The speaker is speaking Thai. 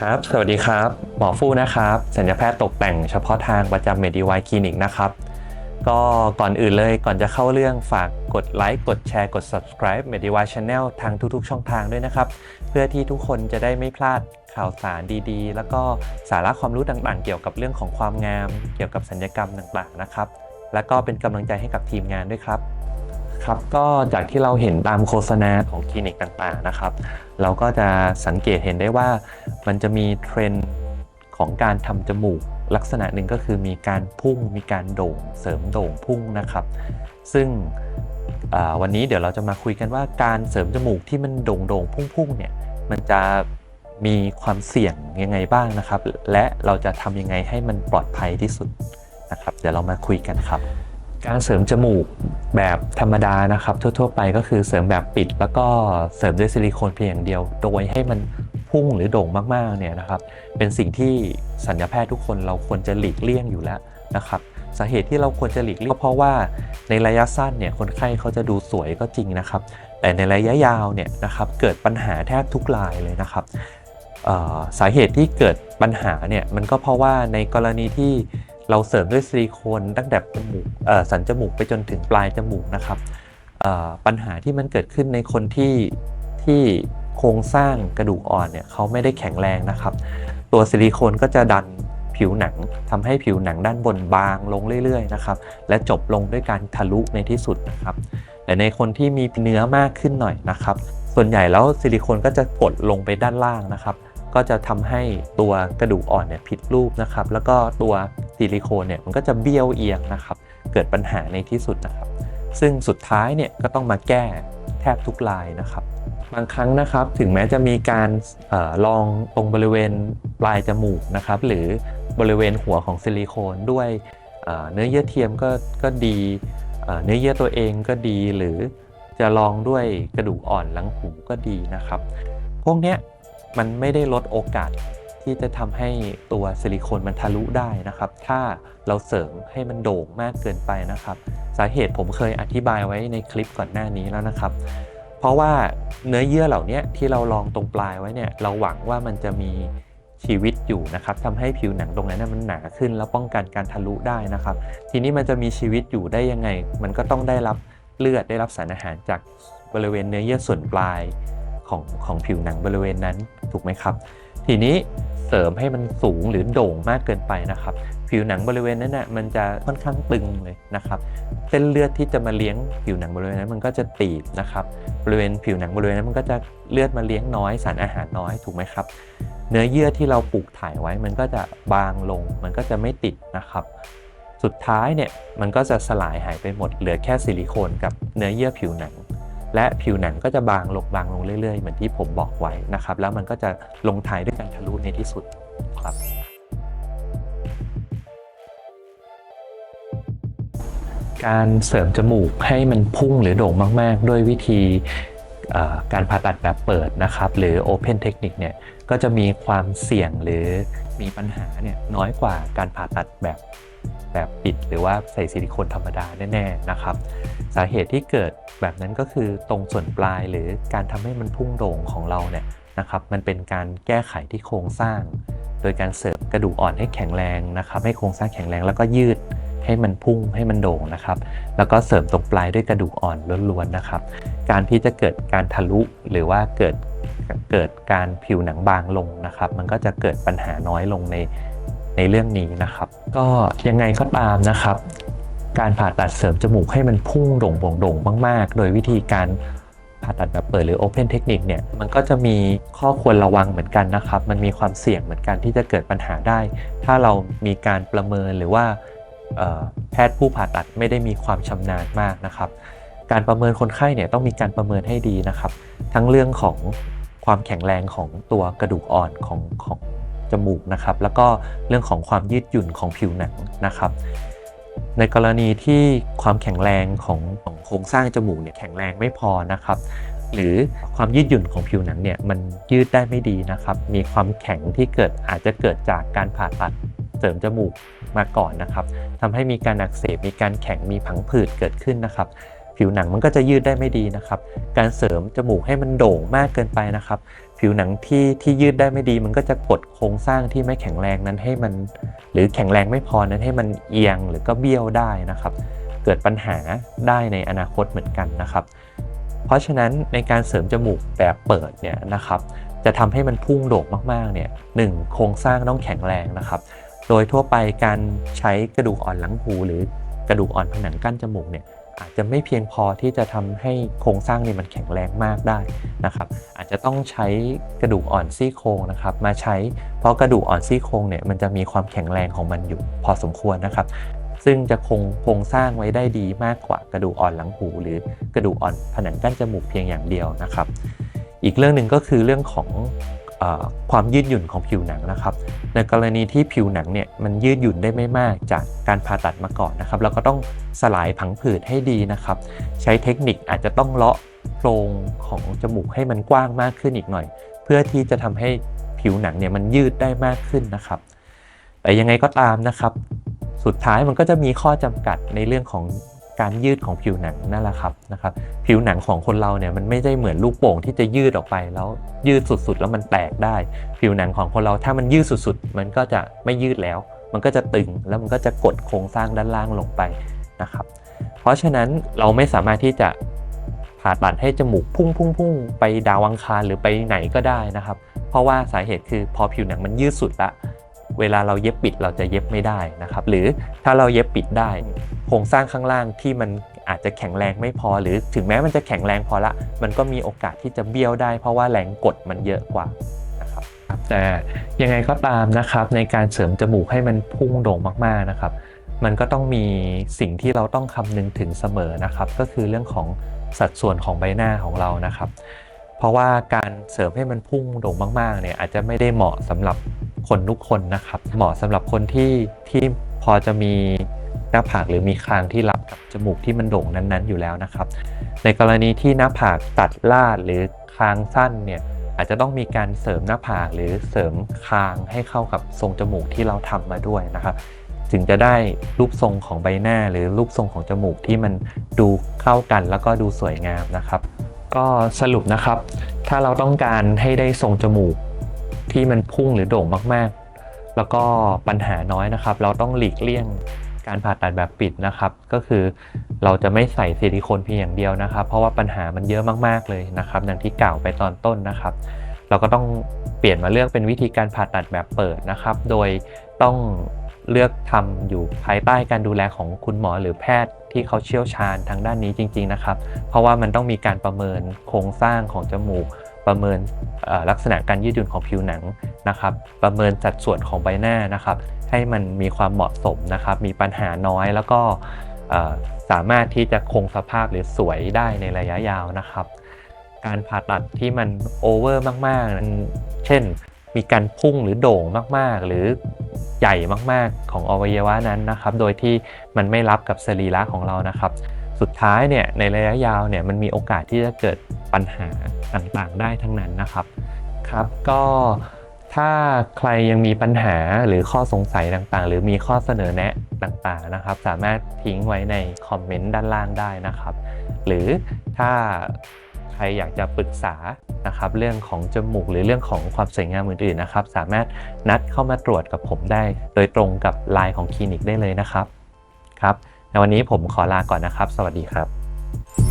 ครับ สวัสดีครับ หมอฟู่นะครับสัญญาแพทย์ตกแต่งเฉพาะทางประจำเมดิไวคลินิกนะครับ ก็ก่อนอื่นเลยก่อนจะเข้าเรื่องฝากกดไลค์กดแชร์กด subscribe m e d i w i Channel ทางทุกๆ ช่องทางด้วยนะครับ เพื่อที่ทุกคนจะได้ไม่พลาดข่าวสารดีๆ แล้วก็สาระความรู้ต่างๆ เกี่ยวกับเรื่องของความงาม เกี่ยวกับสัญญกรรมต่างๆนะครับ แล้วก็เป็นกำลังใจให้กับทีมงานด้วยครับ ครับก็จากที่เราเห็นตามโฆษณาของคลินิกต่างๆนะครับ เราก็จะสังเกตเห็นได้ว่ามันจะมีเทรนด์ของการทำจมูก ลักษณะหนึ่งก็คือมีการพุ่งมีการโด่ง เสริมโด่งพุ่งนะครับ ซึ่งวันนี้เดี๋ยวเราจะมาคุยกันว่าการเสริมจมูกที่มันโด่งโด่งพุ่งพุ่งๆเนี่ยมันจะมีความเสี่ยงยังไงบ้างนะครับ และเราจะทำยังไงให้มันปลอดภัยที่สุดนะครับ เดี๋ยวเรามาคุยกันครับ การเสริมจมูกแบบธรรมดานะครับ ทั่ว ๆ ไปก็คือเสริมแบบปิด แล้วก็เสริมด้วยซิลิโคนเพียงอย่างเดียว โดยให้มันพุ่งหรือโด่งมากๆเนี่ยนะครับ เป็นสิ่งที่สัญญาแพทย์ทุกคนเราควรจะหลีกเลี่ยงอยู่แล้วนะครับสาเหตุที่เราควรจะหลีกเลี่ยงก็เพราะว่าในระยะสั้นเนี่ยคนไข้เขาจะดูสวยก็จริงนะครับ แต่ในระยะยาวเนี่ยนะครับเกิดปัญหาแทบทุกรายเลยนะครับสาเหตุที่เกิดปัญหาเนี่ยมันก็เพราะว่าในกรณีที่ เราเสริมด้วยซิลิโคนตั้งแต่จมูกสันจมูกไปจนถึงปลายจมูกนะครับปัญหาที่มันเกิดขึ้นในคนที่ที่โครงสร้างกระดูกอ่อนเนี่ยเขาไม่ได้แข็งแรงนะครับ ตัวซิลิโคนก็จะดันผิวหนังทำให้ผิวหนังด้านบนบางลงเรื่อยๆนะครับและจบลงด้วยการทะลุในที่สุดนะครับแต่ในคนที่มีเนื้อมากขึ้นหน่อยนะครับ ส่วนใหญ่แล้วซิลิโคนก็จะกดลงไปด้านล่างนะครับ ก็จะทำให้ตัวกระดูกอ่อนเนี่ยผิดรูปนะครับ แล้วก็ตัว ซิลิโคนเนี่ยมันก็จะเบี้ยวเอียงนะครับ เกิดปัญหาในที่สุดนะครับ ซึ่งสุดท้ายเนี่ยก็ต้องมาแก้แทบทุกรายนะครับ บางครั้งนะครับถึงแม้จะมีการออลองตรงบริเวณปลายจมูกนะครับ หรือบริเวณหัวของซิลิโคนด้วยเเนื้อเยื่อเทียมก็ก็ดีเเนื้อเยื่อตัวเองก็ดีหรือจะลองด้วยกระดูกอ่อนหลังหูก็ดีนะครับ พวกเนี้ยมันไม่ได้ลดโอกาส ที่จะทำให้ตัวซิลิโคนมันทะลุได้นะครับ ถ้าเราเสริมให้มันโด่งมากเกินไปนะครับ สาเหตุผมเคยอธิบายไว้ในคลิปก่อนหน้านี้แล้วนะครับ เพราะว่าเนื้อเยื่อเหล่านี้ที่เราลองตรงปลายไว้เนี่ยเราหวังว่ามันจะมีชีวิตอยู่นะครับทำให้ผิวหนังตรงนั้นมันหนาขึ้น แล้วป้องกันการทะลุได้นะครับ ทีนี้มันจะมีชีวิตอยู่ได้ยังไง มันก็ต้องได้รับเลือดได้รับสารอาหารจากบริเวณเนื้อเยื่อส่วนปลายของของผิวหนังบริเวณนั้นถูกไหมครับ ทีนี้ เสริมให้มันสูงหรือโด่งมากเกินไปนะครับ ผิวหนังบริเวณนั้นน่ะมันจะค่อนข้างตึงเลยนะครับเส้นเลือดที่จะมาเลี้ยงผิวหนังบริเวณนั้นมันก็จะตีบนะครับบริเวณผิวหนังบริเวณนั้นมันก็จะเลือดมาเลี้ยงน้อยสารอาหารน้อยถูกไหมครับเนื้อเยื่อที่เราปลูกถ่ายไว้มันก็จะบางลง มันก็จะไม่ติดนะครับ สุดท้ายเนี่ยมันก็จะสลายหายไปหมดเหลือแค่ซิลิโคนกับเนื้อเยื่อผิวหนัง และผิวหนังก็จะบางลงบางลงเรื่อยๆ เหมือนที่ผมบอกไว้นะครับ แล้วมันก็จะลงท้ายด้วยการทะลุในที่สุดครับการเสริมจมูกให้มันพุ่งหรือโด่งมาก ๆ ด้วยวิธีการผ่าตัดแบบเปิดนะครับ หรือ Open Technique เนี่ยก็จะมีความเสี่ยงหรือมีปัญหาเนี่ยน้อยกว่าการผ่าตัดแบบ แบบปิดหรือว่าใส่ซิลิโคนธรรมดาแน่ๆนะครับ สาเหตุที่เกิดแบบนั้นก็คือตรงส่วนปลายหรือการทำให้มันพุ่งโด่งของเราเนี่ยนะครับ มันเป็นการแก้ไขที่โครงสร้าง โดยการเสริมกระดูกอ่อนให้แข็งแรงนะครับให้โครงสร้างแข็งแรงแล้วก็ยืดให้มันพุ่งให้มันโด่งนะครับ แล้วก็เสริมตรงปลายด้วยกระดูกอ่อนล้วนๆนะครับ การที่จะเกิดการทะลุหรือว่าเกิดเกิดการผิวหนังบางลงนะครับ มันก็จะเกิดปัญหาน้อยลงใน ในเรื่องนี้นะครับ ก็ยังไงก็ตามนะครับ การผ่าตัดเสริมจมูกให้มันพุ่งโด่งโด่งมาก ๆ โดยวิธีการผ่าตัดแบบเปิดหรือ Open Technique เนี่ยมันก็จะมีข้อควรระวังเหมือนกันนะครับ มันมีความเสี่ยงเหมือนกันที่จะเกิดปัญหาได้ ถ้าเรามีการประเมินหรือว่าแพทย์ผู้ผ่าตัดไม่ได้มีความชำนาญมากนะครับ การประเมินคนไข้เนี่ยต้องมีการประเมินให้ดีนะครับ ทั้งเรื่องของความแข็งแรงของตัวกระดูกอ่อนของของ จมูกนะครับ แล้วก็เรื่องของความยืดหยุ่นของผิวหนังนะครับ ในกรณีที่ความแข็งแรงของของโครงสร้างจมูกเนี่ยแข็งแรงไม่พอนะครับหรือความยืดหยุ่นของผิวหนังเนี่ยมันยืดได้ไม่ดีนะครับ มีความแข็งที่เกิดอาจจะเกิดจากการผ่าตัดเสริมจมูกมาก่อนนะครับทำให้มีการอักเสบมีการแข็งมีผังผืดเกิดขึ้นนะครับ ผิวหนังมันก็จะยืดได้ไม่ดีนะครับ การเสริมจมูกให้มันโด่งมากเกินไปนะครับ ผิวหนังที่ที่ยืดได้ไม่ดี มันก็จะกดโครงสร้างที่ไม่แข็งแรงนั้นให้มัน หรือแข็งแรงไม่พอนั้นให้มันเอียงหรือก็เบี้ยวได้นะครับ เกิดปัญหาได้ในอนาคตเหมือนกันนะครับ เพราะฉะนั้นในการเสริมจมูกแบบเปิดเนี่ยนะครับจะทำให้มันพุ่งโด่งมากๆเนี่ยหนึ่งโครงสร้างต้องแข็งแรงนะครับ โดยทั่วไปการใช้กระดูกอ่อนหลังหูหรือกระดูกอ่อนผนังกั้นจมูกเนี่ย อาจจะไม่เพียงพอที่จะทำให้โครงสร้างเนี่ยมันแข็งแรงมากได้นะครับ อาจจะต้องใช้กระดูกอ่อนซี่โครงนะครับ มาใช้เพราะกระดูกอ่อนซี่โครงเนี่ยมันจะมีความแข็งแรงของมันอยู่พอสมควรนะครับ ซึ่งจะคงโครงสร้างไว้ได้ดีมากกว่ากระดูกอ่อนหลังหู หรือกระดูกอ่อนผนังกั้นจมูกเพียงอย่างเดียวนะครับ อีกเรื่องหนึ่งก็คือเรื่องของ ความยืดหยุ่นของผิวหนังนะครับ ในกรณีที่ผิวหนังเนี่ยมันยืดหยุ่นได้ไม่มากจากการผ่าตัดมาก่อนนะครับ เราก็ต้องสลายผังผืดให้ดีนะครับ ใช้เทคนิคอาจจะต้องเลาะโพรงของจมูกให้มันกว้างมากขึ้นอีกหน่อย เพื่อที่จะทำให้ผิวหนังเนี่ยมันยืดได้มากขึ้นนะครับ แต่ยังไงก็ตามนะครับ สุดท้ายมันก็จะมีข้อจำกัดในเรื่องของ การยืดของผิวหนังนั่นแหละครับนะครับ ผิวหนังของคนเราเนี่ยมันไม่ได้เหมือนลูกโป่งที่จะยืดออกไปแล้วยืดสุดๆ แล้วมันแตกได้ ผิวหนังของคนเราถ้ามันยืดสุดๆ มันก็จะไม่ยืดแล้ว มันก็จะตึงแล้วมันก็จะกดโครงสร้างด้านล่างลงไปนะครับ เพราะฉะนั้นเราไม่สามารถที่จะผ่าตัดให้จมูกพุ่งพุ่งพุ่งไปดาวังคารหรือไปไหนก็ได้นะครับ เพราะว่าสาเหตุคือพอผิวหนังมันยืดสุดละ เวลาเราเย็บปิดเราจะเย็บไม่ได้นะครับ หรือถ้าเราเย็บปิดได้ โครงสร้างข้างล่างที่มันอาจจะแข็งแรงไม่พอ หรือถึงแม้มันจะแข็งแรงพอละ มันก็มีโอกาสที่จะเบี้ยวได้ เพราะว่าแรงกดมันเยอะกว่านะครับแต่ยังไงก็ตามนะครับในการเสริมจมูกให้มันพุ่งโด่งมากๆนะครับ มันก็ต้องมีสิ่งที่เราต้องคำนึงถึงเสมอนะครับ ก็คือเรื่องของสัดส่วนของใบหน้าของเรานะครับ เพราะว่าการเสริมให้มันพุ่งโด่งมากๆเนี่ยอาจจะไม่ได้เหมาะสำหรับ คนทุกคนนะครับเหมาะสำหรับคนที่ที่พอจะมีหน้าผากหรือมีคางที่รับกับจมูกที่มันโด่งนั้นๆอยู่แล้วนะครับ ในกรณีที่หน้าผากตัดลาดหรือคางสั้นเนี่ยอาจจะต้องมีการเสริมหน้าผากหรือเสริมคางให้เข้ากับทรงจมูกที่เราทำมาด้วยนะครับถึงจะได้รูปทรงของใบหน้าหรือรูปทรงของจมูกที่มันดูเข้ากันแล้วก็ดูสวยงามนะครับ ก็สรุปนะครับ ถ้าเราต้องการให้ได้ทรงจมูก ที่มันพุ่งหรือโด่งมากๆ แล้วก็ปัญหาน้อยนะครับ เราต้องหลีกเลี่ยงการผ่าตัดแบบปิดนะครับ ก็คือเราจะไม่ใส่ซิลิโคนเพียงอย่างเดียวนะครับ เพราะว่าปัญหามันเยอะมากๆเลยนะครับ อย่างที่กล่าวไปตอนต้นนะครับ เราก็ต้องเปลี่ยนมาเลือกเป็นวิธีการผ่าตัดแบบเปิดนะครับ โดยต้องเลือกทำอยู่ภายใต้การดูแลของคุณหมอหรือแพทย์ที่เขาเชี่ยวชาญทางด้านนี้จริง ๆนะครับ เพราะว่ามันต้องมีการประเมินโครงสร้างของจมูก ประเมินลักษณะการยืดหยุ่นของผิวหนังนะครับ ประเมินสัดส่วนของใบหน้านะครับ ให้มันมีความเหมาะสมนะครับ มีปัญหาน้อยแล้วก็สามารถที่จะคงสภาพหรือสวยได้ในระยะยาวนะครับ การผ่าตัดที่มันโอเวอร์มากๆนั้นเช่น มีการพุ่งหรือโด่งมากๆ หรือใหญ่มากๆของอวัยวะนั้นนะครับ โดยที่มันไม่รับกับสรีระของเรานะครับ สุดท้ายเนี่ยในระยะยาวเนี่ยมันมีโอกาสที่จะเกิด ปัญหาต่างๆ ได้ทั้งนั้นนะครับครับก็ถ้าใครยังมีปัญหาหรือข้อสงสัยต่างๆ หรือมีข้อเสนอแนะต่างๆนะครับ สามารถทิ้งไว้ในคอมเมนต์ด้านล่างได้นะครับ หรือถ้าใครอยากจะปรึกษานะครับเรื่องของจมูกหรือเรื่องของความสวยงามอื่นๆนะครับ สามารถนัดเข้ามาตรวจกับผมได้ โดยตรงกับไลน์ของคลินิกได้เลยนะครับครับในวันนี้ผมขอลาก่อนนะครับ สวัสดีครับ